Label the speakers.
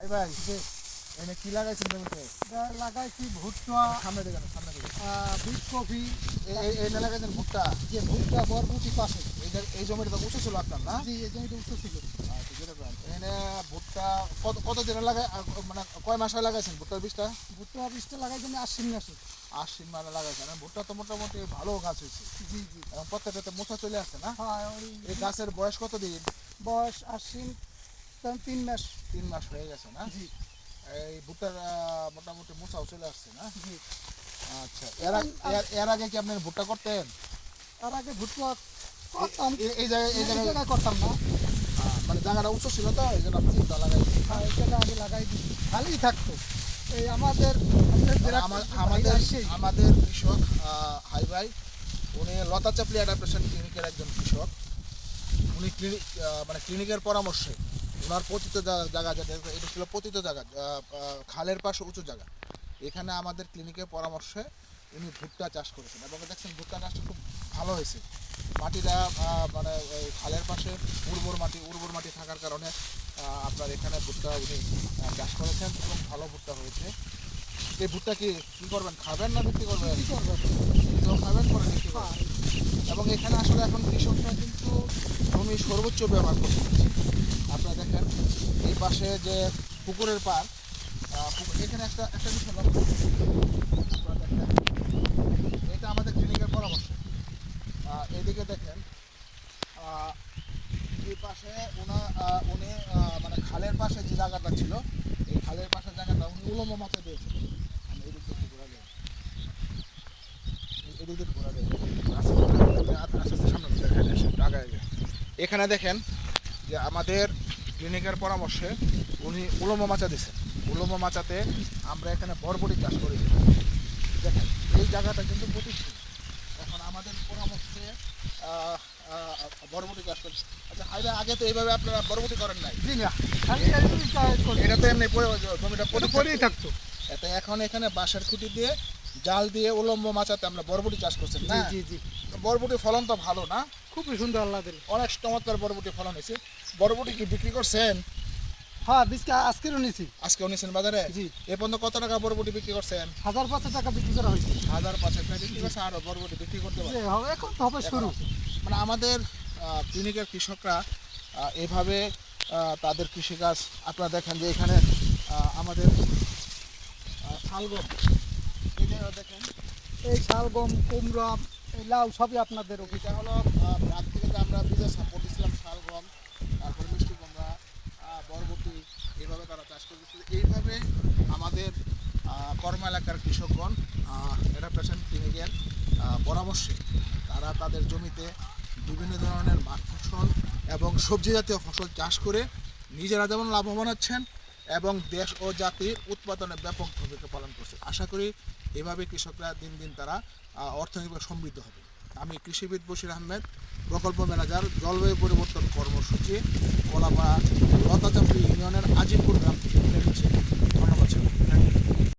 Speaker 1: এই ভাই এনে কি লাগাইছেন জমিতে
Speaker 2: লাগাইছি ভুট্টা
Speaker 1: সামনে দেখেন সামনে দেখেন।
Speaker 2: বিট
Speaker 1: এই এনে লাগাইছেন ভুট্টা?
Speaker 2: যে ভুট্টা বরবটি পাশে।
Speaker 1: এই এই জমিটা তো উঁচু ছিল আপনার না?
Speaker 2: জি এই জমিটা উঁচু ছিল
Speaker 1: আচ্ছা, এনে ভুট্টা কত কত দিনে লাগাই মানে কয় মাসে লাগাইছেন ভুট্টার বীজটা?
Speaker 2: ভুট্টা বীজটা লাগাই জন্য আশ্বিন মাসে।
Speaker 1: আশ্বিন মানে লাগাইছেন ভুট্টা তো মোটামুটি ভালো গাছ হয়েছে।
Speaker 2: জি জি।
Speaker 1: প্রত্যেকটাতে মোচা চলে আসছে না?
Speaker 2: হ্যাঁ
Speaker 1: এই গাছের বয়স কত দিন
Speaker 2: বয়স আশ্বিন তখন তিন মাস
Speaker 1: তিন মাস হয়ে গেছে না?
Speaker 2: জি।
Speaker 1: এই ভুট্টার মোটামুটি মোচাও চলে আসছে না?
Speaker 2: জি।
Speaker 1: আচ্ছা এর আগে- এর- এর আগে কি আপনি ভুট্টা করতেন?
Speaker 2: তার আগে ভুট্টা করতাম।
Speaker 1: এই- জায়গায় এই জায়গায়
Speaker 2: করতাম না।
Speaker 1: মানে জায়গাটা উঁচু ছিল তো এই জন্য আপনি ভুট্টা লাগাইছেন
Speaker 2: হ্যাঁ এই জায়গায় আগে লাগাই দিই। খালি থাকতো। এই আমাদের আমাদের
Speaker 1: মানে আমাদের কৃষক হাই ভাই উনি লতা চাপলি অ্যাডাপ্টেশন ক্লিনিকের একজন কৃষক। উনি ক্লিনিক মানে ক্লিনিকের পরামর্শে ওনার পতিত জায়গা যেটা এটা ছিল পতিত জায়গা খালের পাশে উঁচু জায়গা। এখানে আমাদের ক্লিনিকের পরামর্শে উনি ভুট্টা চাষ করেছেন এবং দেখছেন ভুট্টা চাষটা খুব ভালো হয়েছে। মাটিটা মানে ওই খালের পাশে উর্বর মাটি উর্বর মাটি থাকার কারণে আপনার এখানে ভুট্টা উনি চাষ করেছেন এবং ভালো ভুট্টা হয়েছে। এই ভুট্টা কি কী করবেন খাবেন না বিক্রি করবেন?
Speaker 2: কি করব
Speaker 1: নিজেও খাবেন পরে বিক্রি করবেন।
Speaker 2: হ্যাঁ,
Speaker 1: এবং এখানে আসলে এখন কৃষকরা কিন্তু জমি সর্বোচ্চ ব্যবহার করছে। আপনারা দেখেন এই পাশে যে পুকুরের পার এখানে একটা একটা বিষয় লক্ষ্য দেখেন এটা আমাদের ক্লিনিকের পরামর্শ এদিকে দেখেন এই পাশে ওনা উনি মানে খালের পাশে যে জায়গাটা ছিল এই খালের পাশে জায়গাটা উনি উলম্ব মাছে দিয়েছেন আমি এদিক একটু ঘোরা যায় এদিক দিয়ে ঘোরা যায়। এখানে দেখেন যে আমাদের ক্লিনিকের পরামর্শে উনি উলম্ব মাচা দিয়েছেন। উলম্ব মাচাতে আমরা এখানে বরবটি চাষ করি। দেখেন এই জায়গাটা কিন্তু প্রতিষ্ঠিত। এখন আমাদের পরামর্শে বরবটি চাষ করছি। আচ্ছা হাইরে আগে তো এইভাবে আপনারা বরবটি করেন নাই।
Speaker 2: করি।
Speaker 1: এটা তো এমনি জমিটা
Speaker 2: পরেই থাকতো।
Speaker 1: এখন এখানে বাঁশের খুঁটি দিয়ে জাল দিয়ে উলম্ব মাচাতে আমরা বরবটি চাষ করছেন না
Speaker 2: জি জি। জি
Speaker 1: বরবটি ফলন তো ভালো না?
Speaker 2: খুবই সুন্দর আল্লাহ দিল।
Speaker 1: অনেক চমৎকার বরবটি ফলন হয়েছে। বরবটি কি বিক্রি করছেন?
Speaker 2: হ্যাঁ বীজটা আজকেরও নিছি।
Speaker 1: আজকে নিয়েছেন বাজারে?
Speaker 2: জি।
Speaker 1: এ পর্যন্ত কত টাকা বরবটি বিক্রি করছেন?
Speaker 2: হাজার পাঁচশো টাকা বিক্রি করা হয়েছে।
Speaker 1: হাজার পাঁচেক টাকা বিক্রি করছেন আরও বরবটি বিক্রি করতে
Speaker 2: যে
Speaker 1: পারেন
Speaker 2: এখন তো হবে শুরু।
Speaker 1: মানে আমাদের ক্লিনিকের কৃষকরা এভাবে তাদের কৃষিকাজ আপনারা দেখেন যে এখানে আমাদের শালগম এই দেখেন
Speaker 2: এই শালগম কুমড়া এই লাউ সবই আপনাদের
Speaker 1: এটা হলো রাত থেকে আমরা বীজের সাপোর্ট দিচ্ছিলাম শালগম তারপরে মিষ্টি কুমড়া বরবটি এইভাবে তারা চাষ করে দিচ্ছে এইভাবে আমাদের কর্ম এলাকার কৃষকগণ অ্যাডাপ্টেশন ক্লিনিকের আহ, পরামর্শে তারা তাদের জমিতে বিভিন্ন ধরনের মাঠ ফসল এবং সবজি জাতীয় ফসল চাষ করে নিজেরা যেমন লাভবান হচ্ছেন এবং দেশ ও জাতির উৎপাদনে ব্যাপক ভূমিকা পালন করছে। আশা করি এভাবে কৃষকরা দিন দিন তারা অর্থনৈতিকভাবে সমৃদ্ধ হবে। আমি কৃষিবিদ বশির আহমেদ, প্রকল্প ম্যানেজার, জলবায়ু পরিবর্তন কর্মসূচি, কলাপাড়া